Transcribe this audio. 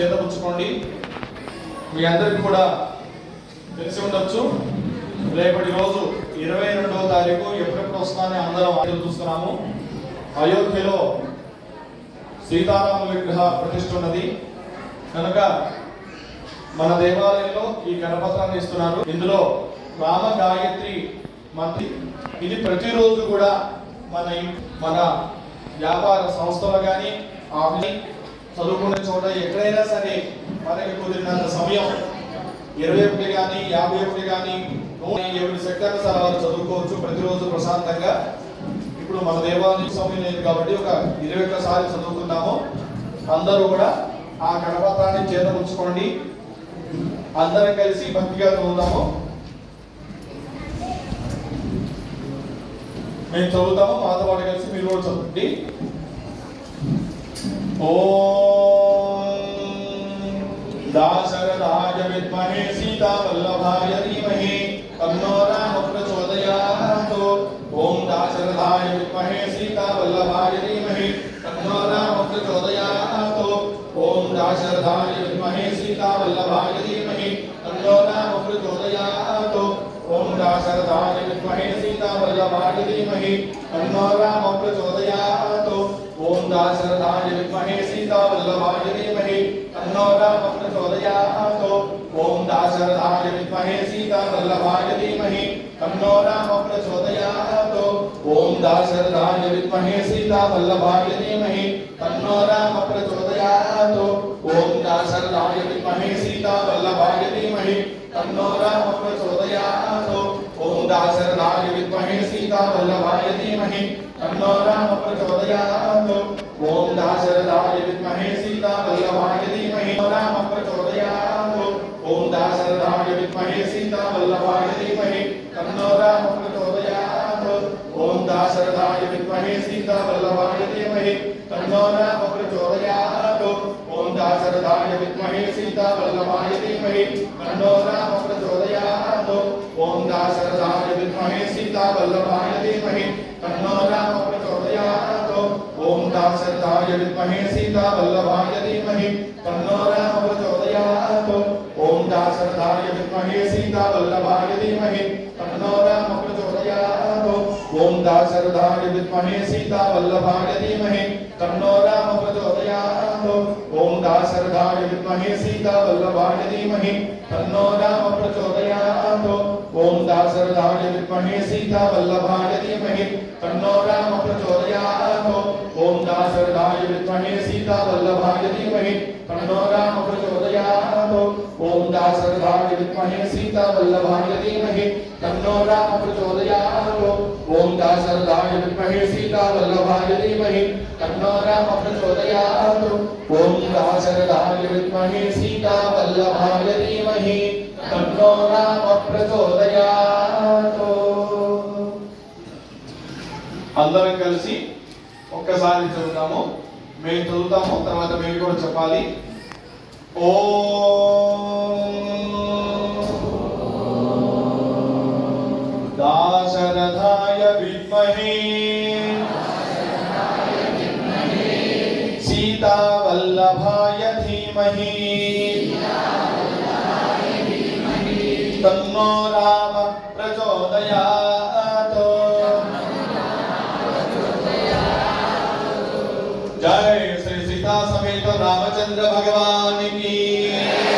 చేతపుచ్చుకోండి. మీ అందరికి కూడా తెలిసి ఉండొచ్చు. రేపటి రోజు ఇరవై రెండవ తారీఖు ఎప్పుడెప్పుడు వస్తానని అందరం ఎదురు చూస్తున్నాము. అయోధ్యలో సీతారామ విగ్రహ ప్రతిష్ట ఉన్నది. కనుక మన దేవాలయంలో ఈ గణపత్రాన్ని ఇస్తున్నారు. ఇందులో రామ గాయత్రి మంత్రి. ఇది ప్రతిరోజు కూడా మన మన వ్యాపార సంస్థలు కానీ ఆఫీస్ చదువుకునే చోట ఎక్కడైనా సరే మనకి కుదిరినంత సమయం ఇరవై ఒకటి కానీ యాభై ఒకటి కానీ ఎవరి ఏడు సెక్టర్ సార్ వారు చదువుకోవచ్చు ప్రతిరోజు ప్రశాంతంగా. ఇప్పుడు మన దేవాలయం సమయం లేదు కాబట్టి ఒక ఇరవై ఒక్కసారి చదువుకున్నాము అందరూ కూడా ఆ గణపత్రాన్ని చేత ఉంచుకోండి. అందరం కలిసి భక్తిగా చదువుతాము మేము చదువుతాము మాతో పాటు కలిసి మీరు కూడా చదవండి ఓం దాశరథాయ విద్మహే సీతావల్లభాయ ధీమహి తన్నో రామ ప్రచోదయాత్ ఓం దాశరథాయ విద్మహే సీతావల్లభాయ ధీమహి తన్నో రామ ప్రచోదయాత్ ఓం దాశరథాయ విద్మహే సీతావల్లభాయ ధీమహి తన్నో రామ ప్రచోదయాత్ ఓం దాశరథాయ విద్మహే సీతావల్లభాయ ధీమహి తన్నో రామ ప్రచోదయాత్ ఓం దాశరథాయ విద్మహే సీతావల్లభాయ ధీమహి తన్నో రామ ప్రచోదయాత్ ఓం దాశరథాయ విద్మహే సీతావల్లభాయ ధీమహి తన్నో రామ ప్రచోదయాత్ ఓం దాశరథాయ విద్మహే సీతావల్లభాయ ధీమహి తన్నో రామ ప్రచోదయాత్ ఓం దాశరథాయ విద్మహే సీతావల్లభాయ ధీమహి తన్నో రామ ప్రచోదయాత్ ఓం దాశరథాయ విద్మహే సీతావల్లభాయ ధీమహి తన్నో రామ ప్రచోదయాత్ ఓం దాశరథాయ విద్మహే సీతావల్లభాయ ధీమహి. రామ ప్రచోదయాత్ ఓం దాశరథాయ విద్మహే సీతావల్లభాయ ధీమహి. తన్నో రామ ప్రచోదయాత్ ఓం దాశరథాయ విద్మహే సీతావల్లభాయ ధీమహి. తన్నో రామ ప్రచోదయాత్ ఓం దాశరథాయ విద్మహే సీతావల్లభాయ ధీమహి. తన్నో రామ ప్రచోదయాత్ ఓం దాశరథాయ విద్మహే సీతావల్లభాయ ధీమహి తన్నో రామ ప్రచోదయాత్ ఓం దాశరథాయ విద్మహే సీతావల్లభాయ ధీమహి తన్నో రామ ప్రచోదయాత్ ఓం దాశరథాయ విద్మహే సీతావల్లభాయ ధీమహి తన్నో రామ ప్రచోదయాత్ ఓం దాశరథాయ విద్మహే సీతావల్లభాయ ధీమహి తన్నో రామ ప్రచోదయాత్ ఓం దాశరథాయ విద్మహే సీతావల్లభాయ ధీమహి తన్నో రామ ప్రచోదయాత్ ఓం దాశరథాయ విద్మహే సీతావల్లభాయ ధీమహి తన్నో రామ ప్రచోదయాత్ ఓం దాశరథాయ విద్మహే సీతావల్లభాయ ధీమహి తన్నో రామ ప్రచోదయాత్ ఓం దాశరథాయ విద్మహే సీతావల్లభాయ ధీమహి తన్నో రామ ప్రచోదయాత్ ఓం దాశరథాయ విద్మహే సీతావల్లభాయ ధీమహి తన్నో రామ ప్రచోదయాత్ ఓం దాశరథాయ విద్మహే సీతావల్లభాయ ధీమహి తన్నో రామ ప్రచోదయాత్ అందరం కలిసి ఒక్కసారి చదువుతాము. మేము చదువుతాము తర్వాత మేము కూడా చెప్పాలి. ఓ దాశరథాయ విద్మహే. సీతావల్లభాయ ధీమహి. తన్నో రామ ప్రచోదయా रामचंद्र भगवान की